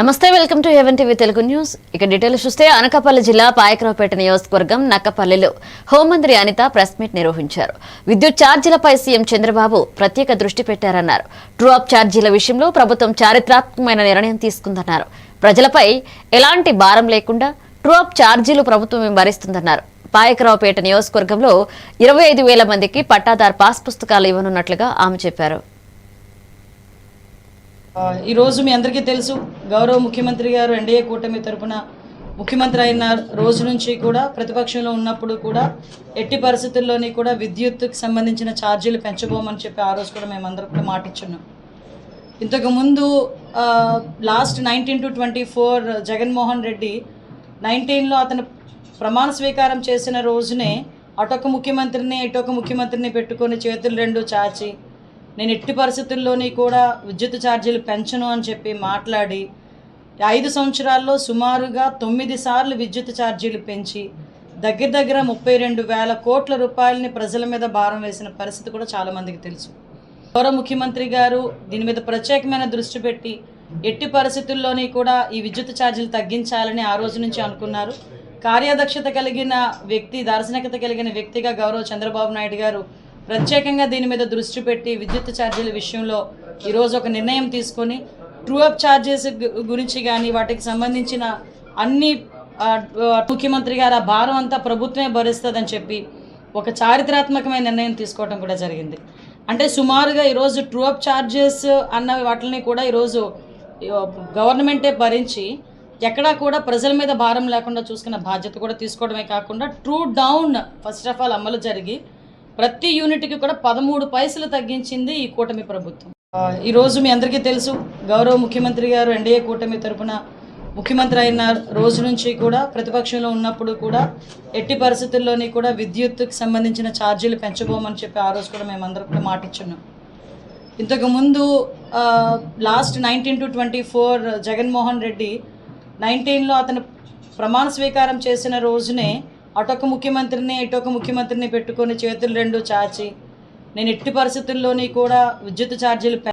నమస్తే welcome to heaven TV Telugu news. ఇక details చూస్తే అనకాపల్లి జిల్లా పాయకరావుపేట నియోజకవర్గం నక్కపల్లిలో హోంమంత్రి అనిత ప్రెస్ మీట్ నిర్వహించారు. విద్యుత్ ఛార్జీలపై సీఎం చంద్రబాబు ప్రత్యేక దృష్టి పెట్టారన్నారు. ట్రూ ఛార్జీల విషయంలో ప్రభుత్వం చారిత్రాత్మకమైన నిర్ణయం తీసుకుందన్నారు. ప్రజలపై ఎలాంటి భారం లేకుండా ట్రూ ఛార్జీలు ప్రభుత్వం భరిస్తుందన్నారు. పాయకరావుపేట నియోజకవర్గంలో ఇరవై ఐదు వేల మందికి పట్టాదార్ పాస్ పుస్తకాలు ఇవ్వనున్నట్లుగా ఆమె చెప్పారు. ఈరోజు మీ అందరికీ తెలుసు గౌరవ ముఖ్యమంత్రి గారు ఎన్డీఏ కూటమి తరపున ముఖ్యమంత్రి అయిన రోజు నుంచి కూడా ప్రతిపక్షంలో ఉన్నప్పుడు కూడా ఎట్టి పరిస్థితుల్లోని కూడా విద్యుత్కి సంబంధించిన ఛార్జీలు పెంచబోమని చెప్పి ఆ రోజు కూడా మేమందరం కూడా మాటిచ్చున్నాం. ఇంతకు ముందు last nineteen to twenty four Jaganmohan Reddy నైన్టీన్లో అతను ప్రమాణ స్వీకారం చేసిన రోజునే అటొక ముఖ్యమంత్రిని ఇటొక ముఖ్యమంత్రిని పెట్టుకొని చేతులు రెండు చాచి నేను ఎట్టి పరిస్థితుల్లోని కూడా విద్యుత్ ఛార్జీలు పెంచను అని చెప్పి మాట్లాడి ఐదు సంవత్సరాల్లో సుమారుగా తొమ్మిది సార్లు విద్యుత్ ఛార్జీలు పెంచి దగ్గర దగ్గర ముప్పై రెండు వేల కోట్ల రూపాయలని ప్రజల మీద భారం వేసిన పరిస్థితి కూడా చాలామందికి తెలుసు. గౌరవ ముఖ్యమంత్రి గారు దీని మీద ప్రత్యేకమైన దృష్టి పెట్టి ఎట్టి పరిస్థితుల్లోని కూడా ఈ విద్యుత్ ఛార్జీలు తగ్గించాలని ఆ రోజు నుంచి అనుకున్నారు. కార్యదక్షత కలిగిన వ్యక్తి దార్శనికత కలిగిన వ్యక్తిగా గౌరవ చంద్రబాబు నాయుడు గారు ప్రత్యేకంగా దీని మీద దృష్టి పెట్టి విద్యుత్ ఛార్జీల విషయంలో ఈరోజు ఒక నిర్ణయం తీసుకొని ట్రూ అప్ ఛార్జెస్ గురించి కానీ వాటికి సంబంధించిన అన్ని ముఖ్యమంత్రి గారు ఆ భారం అంతా ప్రభుత్వమే భరిస్తుందని చెప్పి ఒక చారిత్రాత్మకమైన నిర్ణయం తీసుకోవడం కూడా జరిగింది. అంటే సుమారుగా ఈరోజు ట్రూ అప్ ఛార్జెస్ అన్న వాటిని కూడా ఈరోజు గవర్నమెంటే భరించి ఎక్కడా కూడా ప్రజల మీద భారం లేకుండా చూసుకున్న బాధ్యత కూడా తీసుకోవడమే కాకుండా true down first of all అమలు జరిగి ప్రతి యూనిట్కి కూడా పదమూడు పైసలు తగ్గించింది ఈ కూటమి ప్రభుత్వం. ఈరోజు మీ అందరికీ తెలుసు గౌరవ ముఖ్యమంత్రి గారు ఎన్డీఏ కూటమి తరఫున ముఖ్యమంత్రి అయిన రోజు నుంచి కూడా ప్రతిపక్షంలో ఉన్నప్పుడు కూడా ఎట్టి పరిస్థితుల్లోని కూడా విద్యుత్కి సంబంధించిన ఛార్జీలు పెంచబోమని చెప్పి ఆ రోజు కూడా మేమందరం కూడా మాటిచ్చున్నాం. ఇంతకుముందు last nineteen to twenty four Jaganmohan Reddy నైన్టీన్లో అతను ప్రమాణ స్వీకారం చేసిన రోజునే అటొక ముఖ్యమంత్రిని ఇటొక ముఖ్యమంత్రిని పెట్టుకొని చేతులు రెండు చాచి నేను ఎట్టి పరిస్థితుల్లోని కూడా విద్యుత్ ఛార్జీలు